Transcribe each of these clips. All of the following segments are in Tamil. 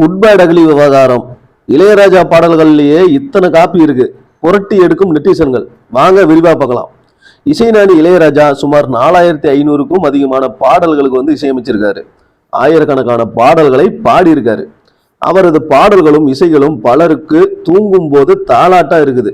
குட்பேட் அகலி விவகாரம். இளையராஜா பாடல்கள்லேயே இத்தனை காப்பி இருக்கு. புரட்டி எடுக்கும் நெட்டிசன்கள். வாங்க விரிவாக பார்க்கலாம். இசைநாணி இளையராஜா சுமார் நாலாயிரத்தி ஐநூறுக்கும் அதிகமான பாடல்களுக்கு வந்து இசையமைச்சிருக்காரு. ஆயிரக்கணக்கான பாடல்களை பாடியிருக்காரு. அவரது பாடல்களும் இசைகளும் பலருக்கு தூங்கும் போது தாளாட்டா இருக்குது.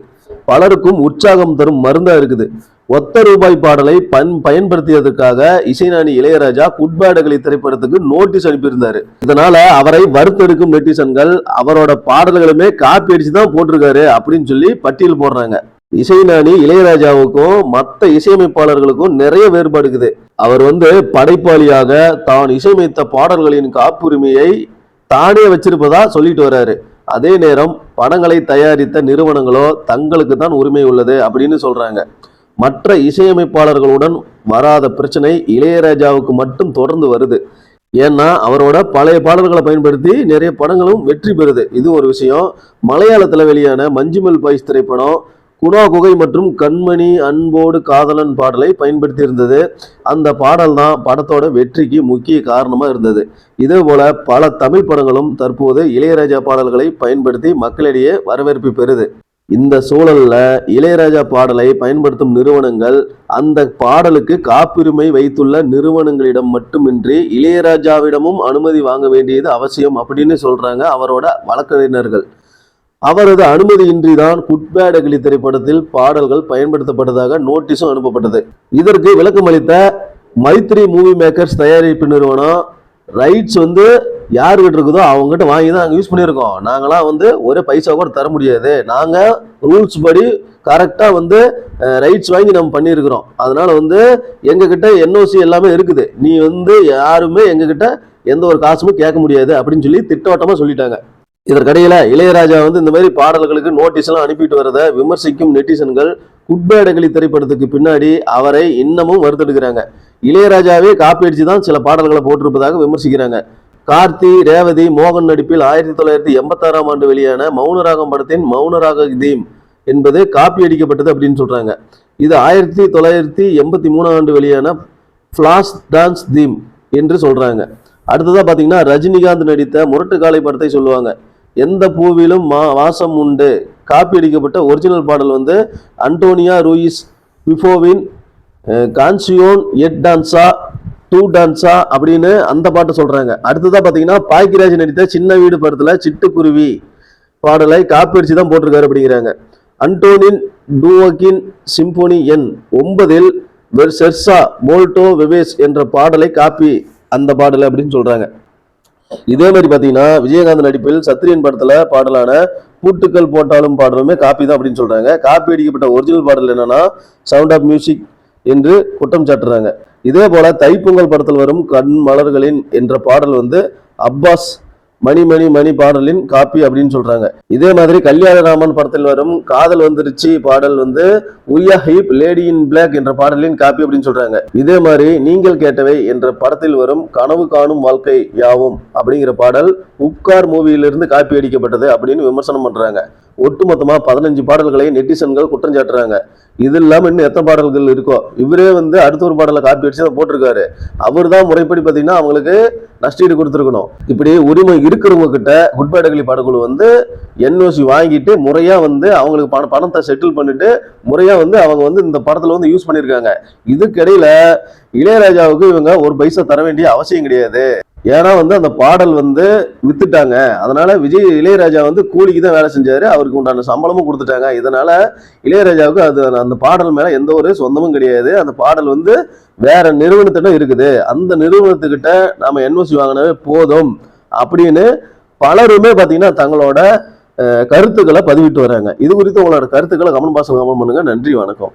பலருக்கும் உற்சாகம் தரும் மருந்தா இருக்குது. ஒத்த ரூபாய் பாடலை பன் பயன்படுத்தியதற்காக இசைஞானி இளையராஜா குட்பேடகளி திரைப்படத்துக்கு நோட்டீஸ் அனுப்பியிருந்தாரு. இதனால அவரை வறுத்தெடுக்கும் நெட்டிசன்கள் அவரோட பாடல்களுமே காப்பி அடிச்சு தான் போட்டிருக்காரு அப்படின்னு சொல்லி பட்டியல் போடுறாங்க. இசைஞானி இளையராஜாவுக்கும் மற்ற இசையமைப்பாளர்களுக்கும் நிறைய வேறுபாடு இருக்குது. அவர் வந்து படைப்பாளியாக தான் இசையமைத்த பாடல்களின் காப்புரிமையை தானே வச்சிருப்பதா சொல்லிட்டு வர்றாரு அதே நேரம் படங்களை தயாரித்த நிறுவனங்களோ தங்களுக்கு தான் உரிமை உள்ளது அப்படின்னு சொல்றாங்க. மற்ற இசையமைப்பாளர்களுடன் வராத பிரச்சனை இளையராஜாவுக்கு மட்டும் தொடர்ந்து வருது. ஏன்னா அவரோட பழைய பாடல்களை பயன்படுத்தி நிறைய படங்களும் வெற்றி பெறுது. இது ஒரு விஷயம். மலையாளத்தில் வெளியான மஞ்சுமல் பாய்ஸ் திரைப்படம் குணா குகை மற்றும் கண்மணி அன்போடு காதலன் பாடலை பயன்படுத்தி இருந்தது அந்த பாடல் தான் படத்தோட வெற்றிக்கு முக்கிய காரணமாக இருந்தது. இதே போல பல தமிழ் படங்களும் தற்போது இளையராஜா பாடல்களை பயன்படுத்தி மக்களிடையே வரவேற்பு பெறுது. இந்த சூழல்ல இளையராஜா பாடலை பயன்படுத்தும் நிறுவனங்கள் அந்த பாடலுக்கு காப்புரிமை வைத்துள்ள நிறுவனங்களிடம் மட்டுமின்றி இளையராஜாவிடமும் அனுமதி வாங்க வேண்டியது அவசியம் அப்படின்னு சொல்றாங்க அவரோட வழக்கறிஞர்கள். அவரது அனுமதியின்றி தான் குட்பேட் அகிலி திரைப்படத்தில் பாடல்கள் பயன்படுத்தப்பட்டதாக நோட்டீஸும் அனுப்பப்பட்டது. இதற்கு விளக்கம் அளித்த மைத்ரி மூவி மேக்கர்ஸ் தயாரிப்பு நிறுவனம் ரைட்ஸ் வந்து யாருக்கிட்ட இருக்குதோ அவங்ககிட்ட வாங்கி தான் நாங்கள் யூஸ் பண்ணியிருக்கோம். நாங்களாம் வந்து ஒரே பைசா கூட தர முடியாது. நாங்கள் ரூல்ஸ் படி கரெக்டாக வந்து ரைட்ஸ் வாங்கி நம்ம பண்ணியிருக்கிறோம். அதனால் வந்து எங்ககிட்ட என்ஓசி எல்லாமே இருக்குது. நீ வந்து யாருமே எங்ககிட்ட எந்த ஒரு காசுமே கேட்க முடியாது அப்படின்னு சொல்லி திட்டவட்டமாக சொல்லிட்டாங்க. இதற்கிடையில் இளையராஜா வந்து இந்த மாதிரி பாடல்களுக்கு நோட்டீஸ்லாம் அனுப்பிட்டு வரதை விமர்சிக்கும் நெட்டிசன்கள் குட்பேடகலி திரைப்படத்துக்கு பின்னாடி அவரை இன்னமும் வருத்தெடுக்கிறாங்க இளையராஜாவே காப்பி அடிச்சு தான் சில பாடல்களை போட்டிருப்பதாக விமர்சிக்கிறாங்க. கார்த்தி ரேவதி மோகன் நடிப்பில் ஆயிரத்தி தொள்ளாயிரத்தி எண்பத்தாறாம் ஆண்டு வெளியான மௌனராகம் படத்தின் மௌனராக தீம் என்பது காப்பி அடிக்கப்பட்டது அப்படின்னு சொல்றாங்க. இது ஆயிரத்தி தொள்ளாயிரத்தி எண்பத்தி மூணாம் ஆண்டு வெளியான ஃப்ளாஷ் டான்ஸ் தீம் என்று சொல்றாங்க. அடுத்ததாக பார்த்தீங்கன்னா ரஜினிகாந்த் நடித்த முரட்டு காலை படத்தை சொல்லுவாங்க. எந்த பூவிலும் மா வாசம் உண்டு. காப்பி அடிக்கப்பட்ட ஒரிஜினல் பாடல் வந்து Antonio Ruiz விஃபோவின் cancion et danza two danza அப்படின்னு அந்த பாட்டை சொல்கிறாங்க அடுத்ததாக பார்த்தீங்கன்னா பாக்கியராஜ் நடித்த சின்ன வீடு படத்தில் சிட்டுக்குருவி பாடலை காப்பி அடித்து தான் போட்டிருக்காரு அப்படிங்கிறாங்க. அண்டோனின் டூவோக்கின் சிம்போனி எண் ஒன்பதில் வெர்செர்சா மோல்டோ வெவேஸ் என்ற பாடலை காப்பி அந்த பாடல் அப்படின்னு சொல்கிறாங்க இதே மாதிரி பார்த்தீங்கன்னா விஜயகாந்த் நடிப்பில் சத்ரியன் படத்தில் பாடலான பூட்டுக்கள் போட்டாலும் பாடலுமே காப்பி தான் அப்படின்னு சொல்கிறாங்க காப்பி அடிக்கப்பட்ட ஒரிஜினல் பாடல் என்னன்னா சவுண்ட் ஆஃப் மியூசிக் என்று குற்றம் சாட்டுறாங்க. இதே போல தைப்பொங்கல் படத்தில் வரும் கண் மலர்களின் என்ற பாடல் வந்து அப்பாஸ் மணி மணி மணி பாடலின் காப்பி அப்படின்னு சொல்றாங்க. இதே மாதிரி கல்யாணராமன் படத்தில் வரும் காதல் வந்துருச்சு பாடல் வந்து உயா ஹீப் லேடி இன் பிளாக் என்ற பாடலின் காப்பி அப்படின்னு சொல்றாங்க. இதே மாதிரி நீங்கள் கேட்டவை என்ற படத்தில் வரும் கனவு காணும் வாழ்க்கை யாவும் அப்படிங்கிற பாடல் உப்கார் மூவியிலிருந்து காப்பி அடிக்கப்பட்டது அப்படின்னு விமர்சனம் பண்றாங்க. ஒட்டுமொத்தமாக பதினஞ்சு பாடல்களை நெட்டிசன்கள் குற்றம் சாட்டுறாங்க. இது இல்லாமல் இன்னும் எத்தனை பாடல்கள் இருக்கோ? இவரே வந்து அடுத்த ஒரு பாடலை காப்பி அடிச்சு தான் போட்டிருக்காரு. அவர் தான் முறைப்படி பார்த்தீங்கன்னா அவங்களுக்கு நஷ்டீடு கொடுத்துருக்கணும். இப்படி உரிமை இருக்கிறவங்க கிட்ட குட்பேடகளி பாடக்குழு வந்து என்ஓசி வாங்கிட்டு முறையாக வந்து அவங்களுக்கு பண பணத்தை செட்டில் பண்ணிட்டு முறையாக வந்து அவங்க வந்து இந்த படத்தில் வந்து யூஸ் பண்ணியிருக்காங்க. இதுக்கிடையில இளையராஜாவுக்கு இவங்க ஒரு பைசா தர வேண்டிய அவசியம் கிடையாது. ஏன்னா வந்து அந்த பாடல் வந்து வித்துட்டாங்க. அதனால விஜய் இளையராஜா வந்து கூலிக்கு தான் வேலை செஞ்சாரு. அவருக்கு உண்டான சம்பளமும் கொடுத்துட்டாங்க. இதனால இளையராஜாவுக்கு அது அந்த பாடல் மேல எந்த ஒரு சொந்தமும் கிடையாது. அந்த பாடல் வந்து வேற நிறுவனத்திட்ட இருக்குது. அந்த நிறுவனத்துக்கிட்ட நாம என்ஓசி வாங்கினவே போதும் அப்படின்னு பலருமே பார்த்தீங்கன்னா தங்களோட கருத்துக்களை பதிவிட்டு வராங்க. இது குறித்து உங்களோட கருத்துக்களை கமெண்ட் பாக்ஸ் கமெண்ட் பண்ணுங்க. நன்றி வணக்கம்.